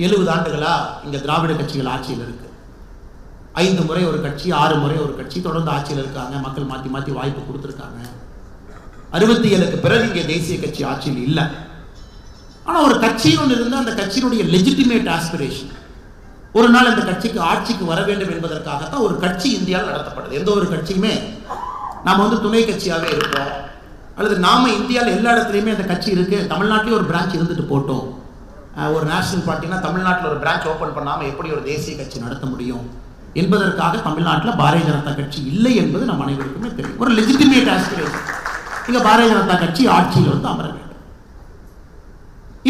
எழுபது ஆண்டுகளா இங்க திராவிட கட்சிகள் ஆட்சியில் இருக்கு. ஐந்து முறை ஒரு கட்சி ஆறு முறை ஒரு கட்சி தொடர்ந்து ஆட்சியில் இருக்காங்க. மக்கள் மாத்தி மாத்தி வாய்ப்பு கொடுத்துருக்காங்க. அறுபத்தி ஏழுக்கு பிறகு இங்கே தேசிய கட்சி ஆட்சியில் இல்லை. ஆனா ஒரு கட்சி ஒன்று இருந்தால் அந்த கட்சியினுடைய லெஜிட்டிமேட் ஆஸ்பிரேஷன் ஒரு நாள் அந்த கட்சிக்கு ஆட்சிக்கு வர வேண்டும் என்பதற்காகத்தான் ஒரு கட்சி இந்தியாவில் நடத்தப்படுது எந்த ஒரு கட்சியுமே நாம் வந்து துணை கட்சியாகவே இருப்போம். அல்லது நாம இந்தியாவில் எல்லா இடத்துலையுமே அந்த கட்சி இருக்கு. தமிழ்நாட்டிலேயே ஒரு பிரான்ச் இருந்துட்டு போட்டோம். ஒரு நேஷனல் பார்ட்டினா தமிழ்நாட்டில் ஒரு பிரான்ச் ஓப்பன் பண்ணாமல் எப்படி ஒரு தேசிய கட்சி நடத்த முடியும்? என்பதற்காக தமிழ்நாட்டில் பாரதிய ஜனதா கட்சி இல்லை என்பது நம் அனைவருக்குமே தெரியும். ஒரு லெஜிட்டிமேட் ஆஸ்பிரேஷன் இங்கே பாரதிய ஜனதா கட்சி ஆட்சியில் வந்து அமர வேண்டும்.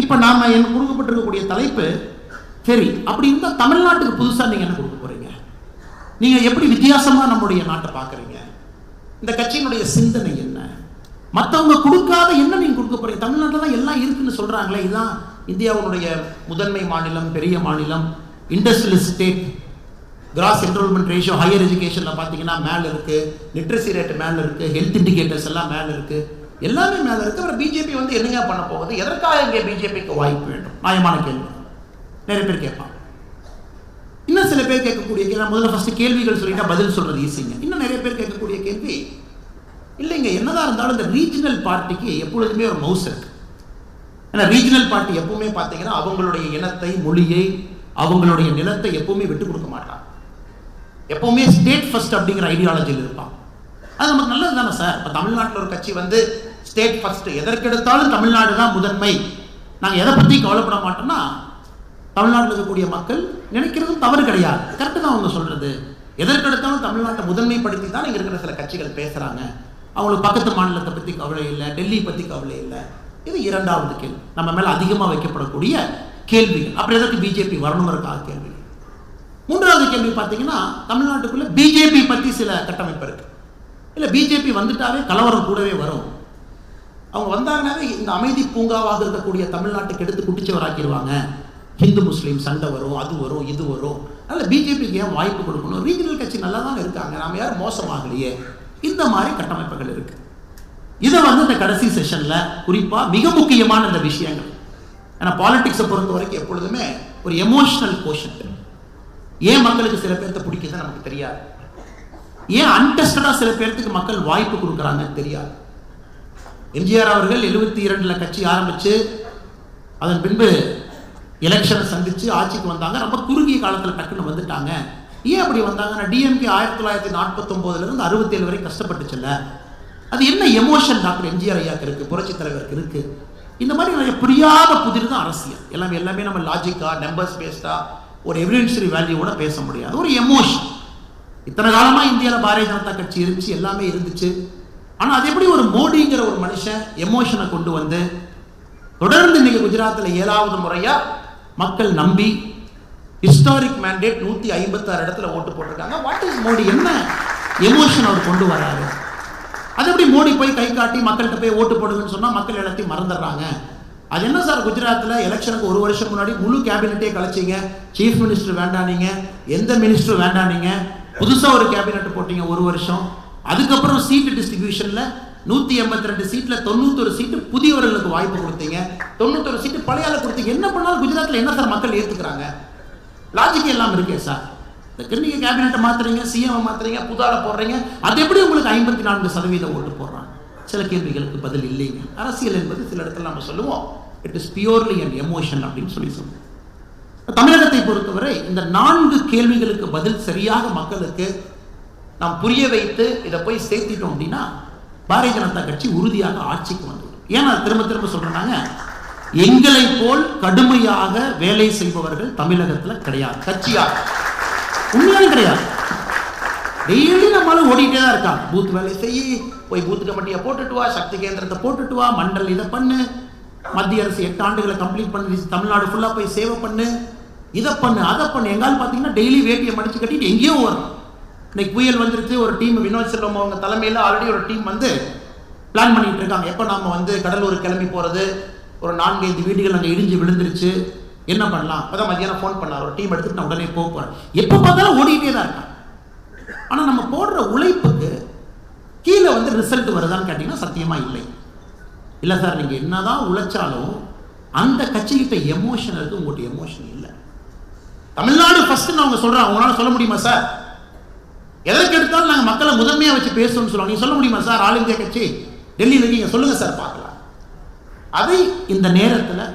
இப்போ நாம் என் கொடுக்கப்பட்டிருக்கக்கூடிய தலைப்பு சரி அப்படி இருந்தால் தமிழ்நாட்டுக்கு புதுசாக நீங்கள் என்ன கொடுக்க போகிறீங்க நீங்கள் எப்படி வித்தியாசமாக நம்முடைய நாட்டை பார்க்குறீங்க? இந்த கட்சியினுடைய சிந்தனை என்ன? மற்றவங்க கொடுக்காத என்ன நீங்க கொடுக்க போறீங்க? தமிழ்நாட்டில் தான் எல்லாம் இருக்குன்னு சொல்றாங்களே இதுதான் இந்தியாவுடைய முதன்மை மாநிலம் பெரிய மாநிலம் industrial state gross enrolment ratio higher எஜுகேஷனில் பார்த்தீங்கன்னா மேலே இருக்கு லிட்ரஸி ரேட் மேலே இருக்கு ஹெல்த் இண்டிகேட்டர்ஸ் எல்லாம் மேலே இருக்கு எல்லாமே மேலே இருக்கு. அப்புறம் பிஜேபி வந்து என்னங்க பண்ண போகுது? எதற்காக இங்கே பிஜேபிக்கு வாய்ப்பு வேண்டும்? நியாயமான கேள்வி. நிறைய பேர் கேட்பாங்க. இன்னும் சில பேர் கேட்கக்கூடிய கேள்வி முதல்ல ஃபஸ்ட்டு கேள்விகள் சொல்லிட்டா பதில் சொல்றது ஈஸிங்க இன்னும் நிறைய பேர் கேட்கக்கூடிய கேள்வி இல்லைங்க என்னதான் இருந்தாலும் இந்த ரீஜனல் பார்ட்டிக்கு எப்பொழுதுமே ஒரு மவுஸ் இருக்கு. ஏன்னா ரீஜனல் பார்ட்டி எப்பவுமே பார்த்தீங்கன்னா அவங்களுடைய இனத்தை மொழியை அவங்களுடைய நிலத்தை எப்பவுமே விட்டு கொடுக்க மாட்டான் எப்பவுமே ஸ்டேட் ஃபர்ஸ்ட் அப்படிங்கிற ஐடியாலஜியில் இருப்பான் அது நமக்கு நல்லது தானே சார் இப்போ தமிழ்நாட்டில் ஒரு கட்சி வந்து ஸ்டேட் ஃபர்ஸ்ட் எதற்கெடுத்தாலும் தமிழ்நாடு தான் முதன்மை. நாங்கள் எதை பற்றி கவலைப்பட மாட்டோம்னா தமிழ்நாட்டில் இருக்கக்கூடிய மக்கள் நினைக்கிறதும் தவறு கிடையாது. கரெக்டு தான் அவங்க சொல்கிறது எதற்கெடுத்தாலும் தமிழ்நாட்டை முதன்மைப்படுத்தி தான் இங்கே இருக்கிற சில கட்சிகள் பேசுகிறாங்க அவங்களுக்கு பக்கத்து மாநிலத்தை பற்றி கவலை இல்லை டெல்லி பற்றி கவலை இல்லை. இது இரண்டாவது கேள்வி. நம்ம மேலே அதிகமாக வைக்கப்படக்கூடிய கேள்விகள். அப்புறம் எதற்கு பிஜேபி வரணுங்கிறக்காக கேள்வி. மூன்றாவது கேள்வி பார்த்தீங்கன்னா தமிழ்நாட்டுக்குள்ளே பிஜேபி பற்றி சில கட்டமைப்பு இருக்குது இல்லை பிஜேபி வந்துட்டாவே கலவரம் கூடவே வரும். அவங்க வந்தாங்கனாவே இந்த அமைதி பூங்காவாக இருக்கக்கூடிய தமிழ்நாட்டுக்கு எடுத்து குட்டிச்சவராக்கிடுவாங்க. ஹிந்து முஸ்லீம் சண்டை வரும் அது வரும் இது வரும். அதனால் பிஜேபிக்கு ஏன் வாய்ப்பு கொடுக்கணும்? ரீஜனல் கட்சி நல்லா தான் இருக்காங்க. நாம் யாரும் மோசமாகலையே. இந்த மாதிரி கட்டமைப்புகள் இருக்கு. இதை வந்து இந்த கடைசி செஷன்ல குறிப்பா மிக முக்கியமான இந்த விஷயங்கள். ஏன்னா பாலிடிக்ஸை பொறுத்த வரைக்கும் எப்பொழுதுமே ஒரு எமோஷனல் கோஷன் ஏன் மக்களுக்கு சில பேர்த்த பிடிக்குது நமக்கு தெரியாது. ஏன் அன்டெஸ்டடா சில பேர்த்துக்கு மக்கள் வாய்ப்பு கொடுக்குறாங்க தெரியாது. எம்ஜிஆர் அவர்கள் எழுபத்தி இரண்டுல கட்சி ஆரம்பிச்சு அதன் பின்பு எலெக்ஷனை சந்திச்சு ஆட்சிக்கு வந்தாங்க. ரொம்ப குறுகிய காலத்தில் டக்குன்னு வந்துட்டாங்க. ஏன் அப்படி வந்தாங்கன்னா டிஎம்கே ஆயிரத்தி தொள்ளாயிரத்தி நாற்பத்தொம்போதுலேருந்து அறுபத்தேழு வரை கஷ்டப்பட்டுச்சுல்ல அது என்ன எமோஷன் டாக்டர் எம்ஜிஆர் ஐயாக்கு இருக்குது புரட்சி தலைவருக்கு இருக்குது இந்த மாதிரி நிறைய புரியாத புதிர் தான் அரசியல். எல்லாமே எல்லாமே நம்ம லாஜிக்காக நம்பர்ஸ் பேஸ்டாக ஒரு எவிடென்ஷரி வேல்யூவோட பேச முடியாது. ஒரு எமோஷன் இத்தனை காலமாக இந்தியாவில் பாரதிய ஜனதா கட்சி இருந்துச்சு எல்லாமே இருந்துச்சு. ஆனால் அது எப்படி ஒரு மோடிங்கிற ஒரு மனுஷன் எமோஷனை கொண்டு வந்து தொடர்ந்து இன்னைக்கு குஜராத்தில் ஏழாவது முறையாக மக்கள் நம்பி ஹிஸ்டாரிக் மேண்டேட் நூற்றி ஐம்பத்தாறு இடத்துல ஓட்டு போட்டிருக்காங்க. வாட் இஸ் மோடி என்ன எமோஷன் அவர் கொண்டு வராரு? அது எப்படி மோடி போய் கை காட்டி மக்கள்கிட்ட போய் ஓட்டு போடுங்கன்னு சொன்னால் மக்கள் எல்லாத்தையும் மறந்துடுறாங்க. அது என்ன சார் குஜராத்தில் எலெக்ஷனுக்கு ஒரு வருஷம் முன்னாடி முழு கேபினெட்டே கலைச்சிங்க. Chief minister வேண்டானீங்க. எந்த மினிஸ்டர் வேண்டானீங்க. புதுசாக ஒரு கேபினெட் போட்டீங்க ஒரு வருஷம். அதுக்கப்புறம் சீட்டு டிஸ்ட்ரிபியூஷனில் நூற்றி எண்பத்தி ரெண்டு சீட்டில் தொண்ணூத்தொரு சீட்டு புதியவர்களுக்கு வாய்ப்பு கொடுத்தீங்க. தொண்ணூத்தொரு சீட்டு பழையால கொடுத்தீங்க. என்ன பண்ணாலும் குஜராத்தில் என்ன சார் மக்கள் ஏற்றுக்கிறாங்க லாஜிக் எல்லாம் இருக்கே சார் இந்த கேபினெட்டை மாத்துறீங்க சிஎம் மாத்துறீங்க புதாரை போடுறீங்க அது எப்படி உங்களுக்கு ஐம்பத்தி நான்கு சதவீதம் ஓட்டு போடுறாங்க? சில கேள்விகளுக்கு பதில் இல்லைங்க. அரசியல் என்பது சில இடத்துல நம்ம சொல்லுவோம். It is purely and emotion அப்படின்னு சொல்லி சொல்லுவோம். தமிழகத்தை பொறுத்தவரை இந்த நான்கு கேள்விகளுக்கு பதில் சரியாக மக்களுக்கு நாம் புரிய வைத்து இதை போய் சேர்த்திட்டோம் அப்படின்னா பாரதிய ஜனதா கட்சி உறுதியாக ஆட்சிக்கு வந்துடும். ஏன்னா திரும்ப திரும்ப சொல்றாங்க எங்களை போல் கடுமையாக வேலை செய்பவர்கள் தமிழகத்தில் கிடையாது. கட்சியாக உண்மையான கிடையாது. டெய்லி நம்மளும் ஓடிட்டே தான் இருக்காங்க. பூத் வேலை செய் போய் பூத் கமிட்டியை போட்டுட்டு வா சக்தி கேந்திரத்தை போட்டுட்டு வா மண்டல் இதை பண்ணு. மத்திய அரசு எட்டு ஆண்டுகளை கம்ப்ளீட் பண்ணி. தமிழ்நாடு ஃபுல்லாக போய் சேவை பண்ணு. இதை பண்ணு அதை பண்ணு. எங்காலும் பார்த்தீங்கன்னா டெய்லி வேட்டியை மடிச்சு கட்டிட்டு எங்கேயோ வரும் இன்னைக்கு புயல் வந்துருச்சு ஒரு டீம் வினோத் செல்வம் அவங்க தலைமையில் ஆல்ரெடி ஒரு டீம் வந்து பிளான் பண்ணிட்டு இருக்காங்க. எப்போ நாம வந்து கடலூர் கிளம்பி போறது? ஒரு நான்கைந்து வீடுகள் அங்கே இடிஞ்சு விழுந்துருச்சு. என்ன பண்ணலாம்? அப்பதான் மதியானம் ஃபோன் பண்ணார். ஒரு டீம் எடுத்துட்டு நான் உடனே போக போறேன். எப்போ பார்த்தாலும் ஓடிக்கிட்டே தான் இருக்கான். ஆனால் நம்ம போடுற உழைப்புக்கு கீழே வந்து ரிசல்ட் வருதான்னு கேட்டிங்கன்னா சத்தியமாக இல்லை. இல்லை சார் நீங்கள் என்ன தான் உழைச்சாலும் அந்த கட்சிக்கிட்ட எமோஷன் இருக்குது உங்கள்கிட்ட எமோஷன் இல்லை. தமிழ்நாடு ஃபர்ஸ்ட் அவங்க சொல்றாங்க. அவங்களால சொல்ல முடியுமா சார் எதற்கு எடுத்தாலும் நாங்கள் மக்களை முதன்மையாக வச்சு பேசணும்னு சொல்லுவோம் நீங்கள் சொல்ல முடியுமா சார் ஆல் இந்தியா கட்சி டெல்லியில் இருக்கீங்க. சொல்லுங்கள் சார் பார்க்கலாம். அதை இந்த நேரத்தில்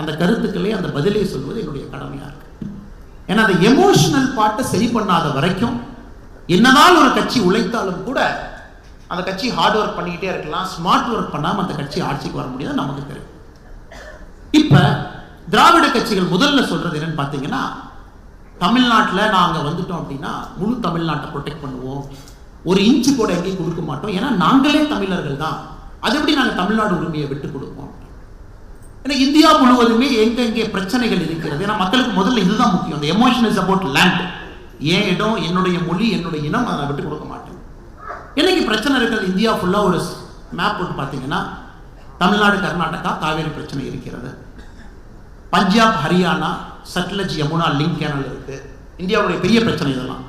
அந்த கருத்துக்களை அந்த பதிலை சொல்வது என்னுடைய கடமையாக இருக்கு. ஏன்னா அந்த எமோஷனல் பார்ட்டை சரி பண்ணாத வரைக்கும் என்னதான் ஒரு கட்சி உழைத்தாலும் கூட அந்த கட்சி ஹார்ட் ஒர்க் பண்ணிக்கிட்டே இருக்கலாம் ஸ்மார்ட் ஒர்க் பண்ணாமல் அந்த கட்சி ஆட்சிக்கு வர முடியாது நமக்கு தெரியும். இப்போ திராவிட கட்சிகள் முதல்ல சொல்றது என்னன்னு பார்த்தீங்கன்னா தமிழ்நாட்டில் நாங்கள் வந்துட்டோம் அப்படின்னா முழு தமிழ்நாட்டை ப்ரொடெக்ட் பண்ணுவோம். ஒரு இன்ச்சு கூட எங்கேயும் கொடுக்க மாட்டோம். ஏன்னா நாங்களே தமிழர்கள் தான். அது எப்படி நாங்கள் தமிழ்நாடு உரிமையை விட்டு கொடுப்போம்? ஏன்னா இந்தியா முழுவதுமே எங்கெங்கே பிரச்சனைகள் இருக்கிறது? ஏன்னா மக்களுக்கு முதல்ல இதுதான் முக்கியம். அந்த எமோஷன் இஸ் லேண்ட் என் இடம் என்னுடைய மொழி என்னுடைய இனம் அதை நான் விட்டு கொடுக்க மாட்டேன் என்னைக்கு பிரச்சனை இருக்கிறது? இந்தியா ஃபுல்லாக ஒரு மேப் போட்டு பார்த்தீங்கன்னா தமிழ்நாடு கர்நாடகா காவேரி பிரச்சனை இருக்கிறது. பஞ்சாப் ஹரியானா சட்லஜ் யமுனா லிங்க் கேனல் இருக்கு. இந்தியாவுடைய பெரிய பிரச்சனை இதெல்லாம்.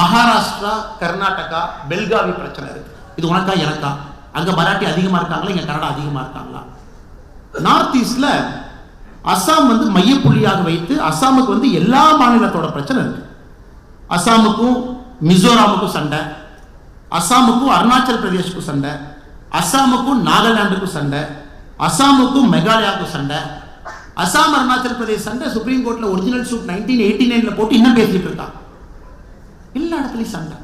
மகாராஷ்டிரா கர்நாடகா பெல்காவி பிரச்சனை இருக்கு. இது உனக்கா எனக்கா? அங்க மராட்டி அதிகமா இருக்காங்களா? இங்க கன்னடா அதிகமா இருக்காங்களா? நார்த் ஈஸ்ட்ல அசாம் வந்து மையப்புள்ளியாக வைத்து அசாமுக்கு வந்து எல்லா மாநிலத்தோட பிரச்சனை இருக்கு. அசாமுக்கும் மிசோராமுக்கும் சண்டை. அசாமுக்கும் அருணாச்சல் பிரதேஷ்க்கும் சண்டை. அசாமுக்கும் நாகாலாந்துக்கும் சண்டை. அசாமுக்கும் மெகாலயாவுக்கும் சண்டை. அசாம் அருணாச்சல் பிரதேஷ் சண்டை சுப்ரீம் கோர்ட்ல ஒரிஜினல் சூட் நைன்டீன் எயிட்டி நைன்ல போட்டு இன்னும் பேசிட்டு இருக்கான் எல்லா இடத்துலையும் சண்டை.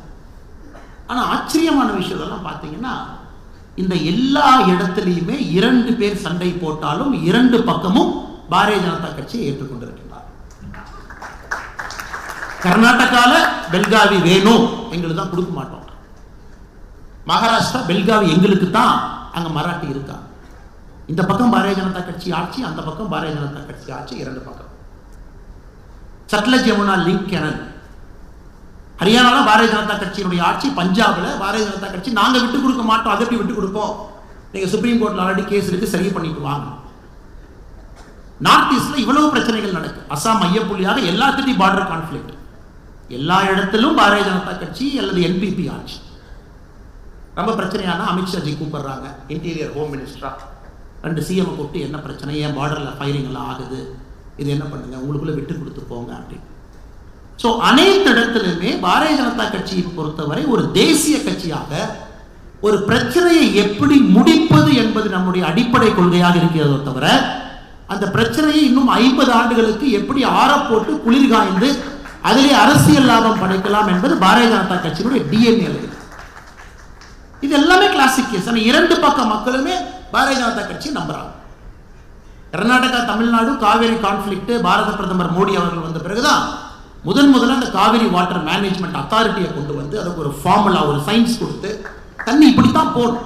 ஆனா ஆச்சரியமான விஷயம் இதெல்லாம் பார்த்தீங்கன்னா இந்த எல்லா இடத்துலையுமே இரண்டு பேர் சண்டை போட்டாலும் இரண்டு பக்கமும் பாரதிய ஜனதா கட்சியை ஏற்றுக்கொண்டிருக்கிறார் கர்நாடகாவில் பெல்காவி வேணும் எங்களுக்கு தான் கொடுக்க மாட்டோம். மகாராஷ்டிரா பெல்காவி எங்களுக்கு தான் அங்க மராட்டி இருக்கா? இந்த பக்கம் பாரதிய ஜனதா கட்சி ஆட்சி அந்த பக்கம் பாரதிய ஜனதா கட்சி ஆட்சி இரண்டு பக்கம். சட்லஜ் யமுனா லிங்க் கேனல் ஹரியானால பாரதிய ஜனதா கட்சியினுடைய ஆட்சி பஞ்சாபில் பாரதிய ஜனதா கட்சி நாங்கள் விட்டு கொடுக்க மாட்டோம் அதை எப்படி விட்டு கொடுப்போம்? நீங்கள் சுப்ரீம் கோர்ட்டில் ஆல்ரெடி கேஸ் இருக்கு சரி பண்ணிட்டு வாங்க. நார்த் ஈஸ்டில் இவ்வளவு பிரச்சனைகள் நடக்கு. அசாம் மையப்புள்ளியாக எல்லாத்துட்டையும் பார்டர் கான்ஃபிளிக்ட் எல்லா இடத்திலும் பாரதிய ஜனதா கட்சி அல்லது என்பிபி ஆட்சி. ரொம்ப பிரச்சனையான அமித்ஷாஜி கூப்பிடுறாங்க இன்டீரியர் ஹோம் மினிஸ்டரா ரெண்டு சிஎம் கூப்பிட்டு என்ன பிரச்சனை? ஏன் பார்டரில் ஃபயரிங் எல்லாம் ஆகுது? இது என்ன பண்ணுங்க? உங்களுக்குள்ளே விட்டு கொடுத்து போங்க அப்படின்னு. ஸோ அனைத்து இடத்திலுமே பாரதிய ஜனதா கட்சியை பொறுத்தவரை ஒரு தேசிய கட்சியாக ஒரு பிரச்சனையை எப்படி முடிப்பது என்பது நம்முடைய அடிப்படை கொள்கையாக இருக்கிறதோ தவிர அந்த பிரச்சனையை இன்னும் ஐம்பது ஆண்டுகளுக்கு எப்படி ஆறப்போட்டு குளிர் காய்ந்து அதிலே அரசியல் லாபம் படைக்கலாம் என்பது பாரதிய ஜனதா கட்சியினுடைய டிஎன்ஏ இருக்கு. இது எல்லாமே கிளாசிக் கேஸ் ஆனால் இரண்டு பக்க மக்களுமே பாரதிய ஜனதா கட்சி நம்புறாங்க. கர்நாடகா தமிழ்நாடு காவேரி கான்ஃபிளிக்ட் பாரத பிரதமர் மோடி அவர்கள் வந்த பிறகுதான் முதன் முதல்ல அந்த காவிரி வாட்டர் மேனேஜ்மெண்ட் அத்தாரிட்டியை கொண்டு வந்து அதுக்கு ஒரு ஃபார்முலா ஒரு சயின்ஸ் கொடுத்து தண்ணி இப்படித்தான் போகணும்.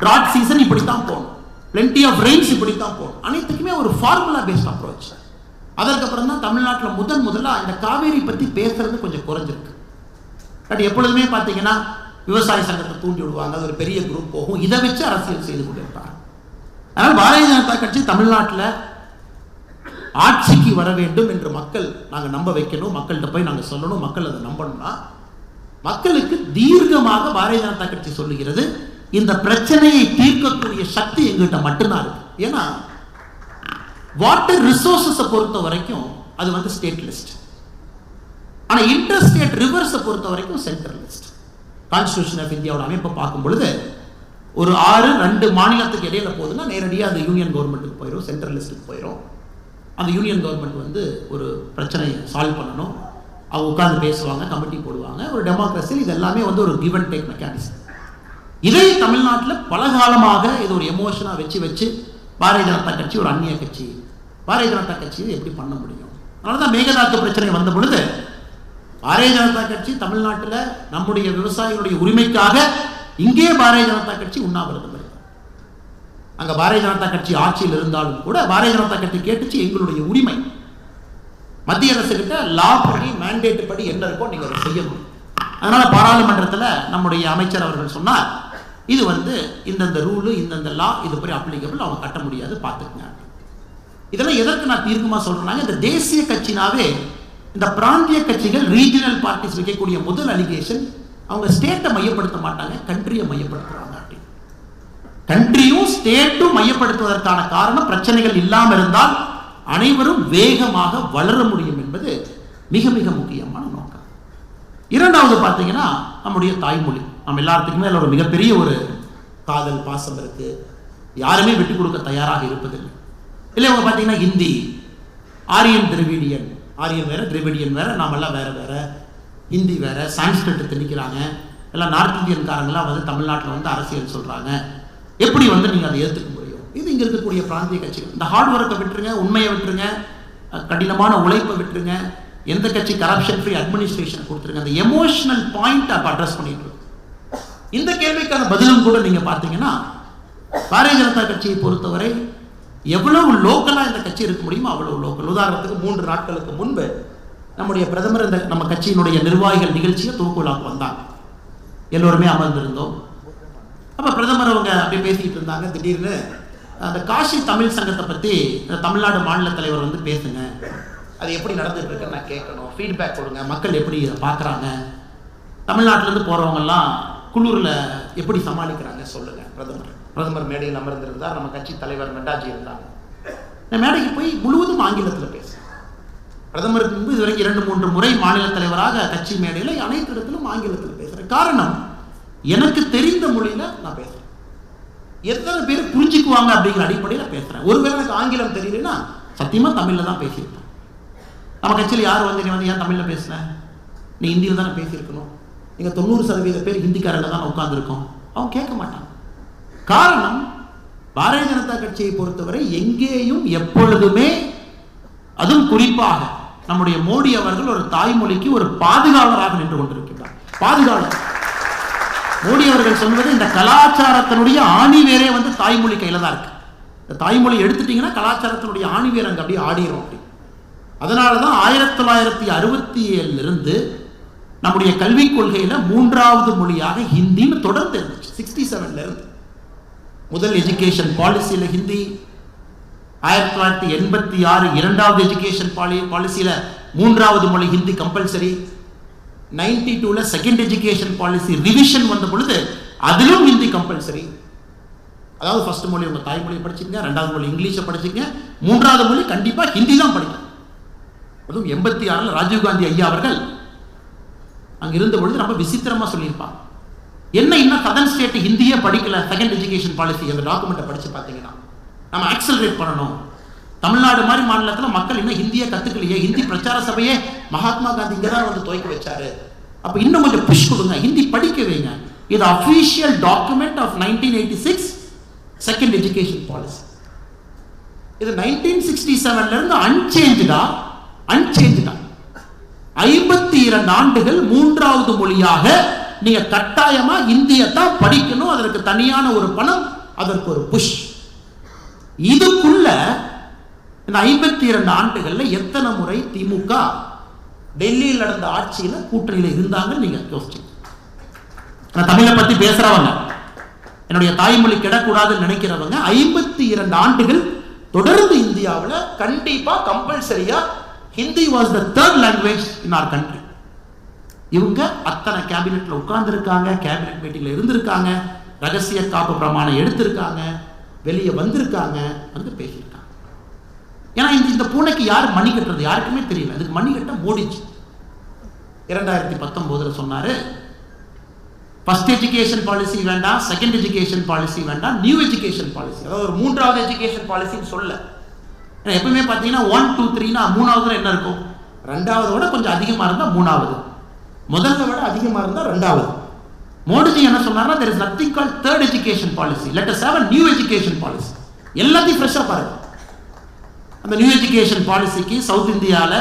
ட்ராட் சீசன் இப்படித்தான் போகணும். பிளென்டி ஆஃப் ரெயின்ஸ் இப்படித்தான் போகணும். அனைத்துக்குமே ஒரு ஃபார்முலா பேஸ்ட் அப்ரோச் அதற்கப்புறம் தான் தமிழ்நாட்டில் முதன் முதல்ல இந்த காவேரி பற்றி பேசுறது கொஞ்சம் குறைஞ்சிருக்கு. பட் எப்பொழுதுமே பார்த்தீங்கன்னா விவசாய சங்கத்தை தூண்டி விடுவாங்க அது ஒரு பெரிய குரூப் போகும். இதை வச்சு அரசியல் செய்து கொண்டிருப்பாங்க. அதனால் பாரதிய ஜனதா கட்சி தமிழ்நாட்டில் ஆட்சிக்கு வர வேண்டும் என்று மக்கள் நாங்கள் நம்ப வைக்கணும் மக்கள்கிட்ட போய் நாங்கள் சொல்லணும் மக்கள் அதை நம்பணும்னா மக்களுக்கு தீர்க்கமாக பாரதிய ஜனதா கட்சி சொல்லுகிறது இந்த பிரச்சனையை தீர்க்கக்கூடிய சக்தி எங்கிட்ட மட்டும்தான் இருக்கு. ஏன்னா வாட்டர் ரிசோர்ஸஸை பொறுத்த வரைக்கும் அது வந்து ஸ்டேட் லிஸ்ட் ஆனால் இன்டர் ஸ்டேட் ரிவர்ஸை பொறுத்த வரைக்கும் சென்ட்ரல் லிஸ்ட் கான்ஸ்டியூஷன் ஆஃப் இந்தியாவோட அமைப்பை பார்க்கும் பொழுது ஒரு ஆறு ரெண்டு மாநிலத்துக்கு இடையில போகுதுன்னா நேரடியாக அது யூனியன் கவர்மெண்ட்டுக்கு போயிடும் சென்ட்ரல் லிஸ்ட்டுக்கு போயிடும் அந்த யூனியன் கவர்மெண்ட் வந்து ஒரு பிரச்சனையை சால்வ் பண்ணணும். அவங்க உட்காந்து பேசுவாங்க கமிட்டி போடுவாங்க. ஒரு டெமோக்ரஸியில் இது எல்லாமே வந்து ஒரு கிவ் அண்ட் டேக் மெக்கானிசம் இதை தமிழ்நாட்டில் பல காலமாக இது ஒரு எமோஷனாக வச்சு வச்சு பாரதிய ஜனதா கட்சி ஒரு அந்நிய கட்சி பாரதிய ஜனதா கட்சி எப்படி பண்ண முடியும்? அதனால தான் மேகதாத்து பிரச்சனை வந்த பொழுது பாரதிய ஜனதா கட்சி தமிழ்நாட்டில் நம்முடைய விவசாயிகளுடைய உரிமைக்காக இங்கே பாரதிய ஜனதா கட்சி உண்ணாவிரதம் அங்கே பாரதிய ஜனதா கட்சி ஆட்சியில் இருந்தாலும் கூட பாரதிய ஜனதா கட்சி கேட்டுச்சு எங்களுடைய உரிமை. மத்திய அரசு கிட்ட லா படி மேண்டேட் படி என்ன இருக்கோ நீங்கள் அதை செய்யணும். அதனால் பாராளுமன்றத்தில் நம்முடைய அமைச்சர் அவர்கள் சொன்னார் இது வந்து இந்தந்த ரூலு இந்தந்த லா இது படி அப்ளிகபிள் அவங்க கட்ட முடியாது பார்த்துக்கங்க. இதெல்லாம் எதற்கு நான் தீர்க்கமாக சொல்கிறேன்னாங்க இந்த தேசிய கட்சினாவே இந்த பிராந்திய கட்சிகள் ரீஜினல் பார்ட்டிஸ் வைக்கக்கூடிய முதல் அலிகேஷன் அவங்க ஸ்டேட்டை மையப்படுத்த மாட்டாங்க கண்ட்ரியை மையப்படுத்துகிறாங்க கண்ட்ரியும் ஸ்டேட்டும் மையப்படுத்துவதற்கான காரணம் பிரச்சனைகள் இல்லாமல் இருந்தால் அனைவரும் வேகமாக வளர முடியும் என்பது மிக மிக முக்கியமான நோக்கம். இரண்டாவது பார்த்தீங்கன்னா நம்முடைய தாய்மொழி. நம்ம எல்லாத்துக்குமே அதில் ஒரு மிகப்பெரிய ஒரு காதல் பாசம் இருக்கு. யாருமே விட்டு கொடுக்க தயாராக இருப்பதில்லை. இல்லை அவங்க பார்த்தீங்கன்னா ஹிந்தி ஆரியன் திரிவிடியன். ஆரியன் வேற திரிவிடியன் வேற நாமெல்லாம் வேற வேற. ஹிந்தி வேற சான்ஸ்கிரிட் திணிக்கிறாங்க. எல்லாம் நார்த் இந்தியன்காரங்களாம் வந்து தமிழ்நாட்டில் வந்து அரசியல் சொல்கிறாங்க எப்படி வந்து நீங்கள் அதை ஏற்றுக்க முடியும்? இது இங்கே இருக்கக்கூடிய பிராந்திய கட்சிகள். இந்த ஹார்ட் ஒர்க்கை விட்டுருங்க உண்மையை விட்டுருங்க கடினமான உழைப்பை விட்டுருங்க எந்த கட்சி கரப்ஷன் ஃப்ரீ அட்மினிஸ்ட்ரேஷன் கொடுத்துருங்க அந்த எமோஷனல் பாயிண்ட் அப்போ அட்ரஸ் பண்ணிட்டு இருக்கு இந்த கேள்விக்கான பதிலும் கூட நீங்கள் பார்த்தீங்கன்னா பாரதிய ஜனதா கட்சியை பொறுத்தவரை எவ்வளவு லோக்கலாக இந்த கட்சி இருக்க முடியுமோ அவ்வளவு லோக்கல் உதாரணத்துக்கு மூன்று நாட்களுக்கு முன்பு நம்முடைய பிரதமர் இந்த நம்ம கட்சியினுடைய நிர்வாகிகள் நிகழ்ச்சியை தூக்குலாக்கு வந்தாங்க. எல்லோருமே அமர்ந்திருந்தோம். அப்போ பிரதமர் அவங்க அப்படி பேசிக்கிட்டு இருந்தாங்க திடீர்னு அந்த காஷி தமிழ் சங்கத்தை பற்றி இந்த தமிழ்நாடு மாநில தலைவர் வந்து பேசுங்க. அது எப்படி நடந்துட்டு இருக்குன்னு நான் கேட்கணும். ஃபீட்பேக் கொடுங்க. மக்கள் எப்படி இதை பார்க்குறாங்க? தமிழ்நாட்டிலேருந்து போகிறவங்கெல்லாம் குளூரில் எப்படி சமாளிக்கிறாங்க சொல்லுங்க பிரதமர். பிரதமர் மேடையில் அமர்ந்திருந்தார் நம்ம கட்சி தலைவர் நட்டாஜி இருந்தாங்க. நான் மேடைக்கு போய் முழுவதும் ஆங்கிலத்தில் பேசுகிறேன் பிரதமருக்கு முன்பு இதுவரைக்கும் இரண்டு மூன்று முறை மாநில தலைவராக கட்சி மேடையில் அனைத்து இடத்திலும் ஆங்கிலத்தில் பேசுகிறேன் காரணம் எனக்கு தெரிந்த மொழியில் நான் பேசுகிறேன் எத்தனை பேர் புரிஞ்சுக்குவாங்க அப்படிங்கிற அடிப்படையில் பேசுகிறேன் ஒருவேளை எனக்கு ஆங்கிலம் தெரியலன்னா சத்தியமாக தமிழில் தான் பேசியிருப்பேன். நம்ம கட்சியில் யார் வந்து நீ வந்து ஏன் தமிழில் பேசுன நீ ஹிந்தியில் தானே பேசியிருக்கணும். நீங்க தொண்ணூறு சதவீத பேர் ஹிந்திக்காரங்க தான் உட்காந்துருக்கோம் அவன் கேட்க மாட்டான் காரணம் பாரதிய ஜனதா கட்சியை பொறுத்தவரை எங்கேயும் எப்பொழுதுமே அதுவும் குறிப்பாக நம்முடைய மோடி அவர்கள் ஒரு தாய்மொழிக்கு ஒரு பாதுகாவலராக நின்று கொண்டிருக்கிறார் பாதுகாவலர். மோடி அவர்கள் சொல்வது இந்த கலாச்சாரத்தினுடைய ஆணிவேரே வந்து தாய்மொழி கையில் தான் இருக்குது இந்த தாய்மொழி எடுத்துட்டிங்கன்னா கலாச்சாரத்தினுடைய ஆணிவேர் அங்கே அப்படியே ஆடிரும் அப்படி. அதனால தான் ஆயிரத்தி தொள்ளாயிரத்தி அறுபத்தி ஏழுலேருந்து நம்முடைய கல்விக் கொள்கையில் மூன்றாவது மொழியாக ஹிந்தின்னு தொடர்ந்து இருந்துச்சு. சிக்ஸ்டி செவன்லேருந்து முதல் எஜுகேஷன் பாலிசியில் ஹிந்தி ஆயிரத்தி தொள்ளாயிரத்தி எண்பத்தி ஆறு இரண்டாவது எஜுகேஷன் பாலி பாலிசியில் மூன்றாவது மொழி ஹிந்தி கம்பல்சரி நைன்டி டூவில் செகண்ட் எஜுகேஷன் பாலிசி ரிவிஷன் வந்த பொழுது அதிலும் ஹிந்தி கம்பல்சரி அதாவது ஃபர்ஸ்ட் மொழி உங்கள் தாய்மொழியை படிச்சுங்க ரெண்டாவது மொழி இங்கிலீஷை படிச்சுங்க மூன்றாவது மொழி கண்டிப்பாக ஹிந்தி தான் படிக்கும். அதுவும் எண்பத்தி ஆறில் ராஜீவ்காந்தி ஐயா அவர்கள் அங்கே இருந்த பொழுது ரொம்ப விசித்திரமாக சொல்லியிருப்பாங்க என்ன இன்னும் சதன் ஸ்டேட் ஹிந்தியே படிக்கல செகண்ட் எஜுகேஷன் பாலிசி அந்த டாக்குமெண்ட்டை படித்து பார்த்தீங்கன்னா நம்ம ஆக்சலரேட் பண்ணணும். தமிழ்நாடு மாதிரி மாநிலத்தில் மக்கள் இன்னும் ஹிந்தியை கற்றுக்கலையே ஹிந்தி பிரச்சார சபையே மகாத்மா காந்தி இங்கே தான் வந்து துவக்கி வச்சாரு. அப்போ இன்னும் கொஞ்சம் புஷ் கொடுங்க ஹிந்தி படிக்க வைங்க. இது official document of nineteen eighty six second education policy இது நைன்டீன் சிக்ஸ்டி செவன்ல இருந்து அன்சேஞ்சா அன்சேஞ்சா ஐம்பத்தி இரண்டு ஆண்டுகள் மூன்றாவது மொழியாக நீங்க கட்டாயமா இந்தியை தான் படிக்கணும் அதற்கு தனியான ஒரு பணம் அதற்கு ஒரு புஷ் இதுக்குள்ள இந்த ஐம்பத்தி இரண்டு ஆண்டுகளில் எத்தனை முறை திமுக டெல்லியில் நடந்த ஆட்சியில் கூட்டணியில் இருந்தாங்கன்னு நீங்கள் யோசிச்சீங்க நான் தமிழை பற்றி பேசுகிறவங்க என்னுடைய தாய்மொழி கிடக்கூடாதுன்னு நினைக்கிறவங்க ஐம்பத்தி இரண்டு ஆண்டுகள் தொடர்ந்து இந்தியாவில் கண்டிப்பாக கம்பல்சரியாக Hindi was the third language in our country இவங்க அத்தனை கேபினெட்டில் உட்கார்ந்துருக்காங்க கேபினெட் மீட்டிங்கில் இருந்திருக்காங்க ரகசிய காப்பு பிரமாணம் எடுத்திருக்காங்க வெளியே வந்திருக்காங்க வந்து பேசியிருக்காங்க. ஏன்னா இந்த இந்த பூனைக்கு யார் மணி கட்டுறது? யாருக்குமே தெரியல. அதுக்கு மணி கட்ட மோடிச்சு இரண்டாயிரத்தி பத்தொம்போதில் சொன்னார் ஃபர்ஸ்ட் எஜுகேஷன் பாலிசி வேண்டாம் செகண்ட் எஜுகேஷன் பாலிசி வேண்டாம் நியூ எஜுகேஷன் பாலிசி அதாவது ஒரு மூன்றாவது எஜுகேஷன் பாலிசின்னு சொல்ல. ஏன்னா எப்பவுமே பார்த்தீங்கன்னா ஒன் டூ த்ரீனா மூணாவதுல என்ன இருக்கும்? ரெண்டாவதோட விட கொஞ்சம் அதிகமாக இருந்தால் மூணாவது. முதல்ல விட அதிகமாக இருந்தால் ரெண்டாவது. மோடிஜி என்ன சொன்னார்னா there is nothing call third education policy let us have new education policy எல்லாத்தையும் ஃப்ரெஷ்ஷாக பாருங்கள் அந்த நியூ எஜுகேஷன் பாலிசிக்கு சவுத் இந்தியாவில்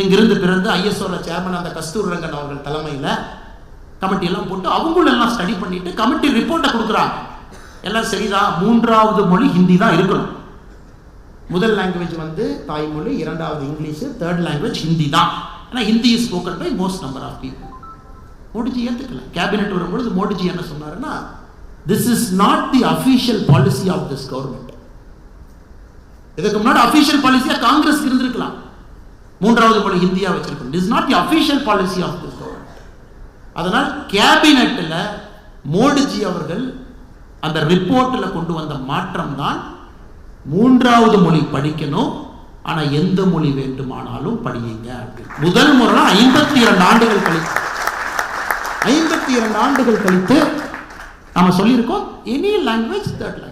இங்கிருந்து பிறந்து ஐஎஸ்ஓல சேர்மன் அந்த கஸ்தூர் ரங்கன் அவர்கள் தலைமையில் கமிட்டியெல்லாம் போட்டு அவங்களெல்லாம் ஸ்டடி பண்ணிவிட்டு கமிட்டி ரிப்போர்ட்டை கொடுக்குறாங்க. எல்லாம் சரிதான். மூன்றாவது மொழி ஹிந்தி தான் இருக்கணும். முதல் லாங்குவேஜ் வந்து தாய்மொழி இரண்டாவது இங்கிலீஷு தேர்ட் லாங்குவேஜ் ஹிந்தி தான். ஏன்னா Hindi is spoken by most number of people Modiji ஏற்றுக்கல cabinet வரும்பொழுது மோடிஜி என்ன சொன்னாருன்னா this is not the official policy of this government இதுக்கு முன்னாடி அஃபிஷியல் பாலிசியாக காங்கிரஸ் இருந்திருக்கலாம். மூன்றாவது போல இந்தியா வச்சிருக்கணும் is not the official policy of this government அதனால் கேபினெட்டில் மோடிஜி அவர்கள் அந்த ரிப்போர்ட்டில் கொண்டு வந்த மாற்றம் தான் மூன்றாவது மொழி படிக்கணும். ஆனால் எந்த மொழி வேண்டுமானாலும் படியுங்க அப்படின்னு முதல் முறை ஐம்பத்தி இரண்டு ஆண்டுகள் கழித்து ஐம்பத்தி இரண்டு ஆண்டுகள் கழித்து நம்ம சொல்லியிருக்கோம் எனி லாங்குவேஜ் தட் லாங்குவேஜ்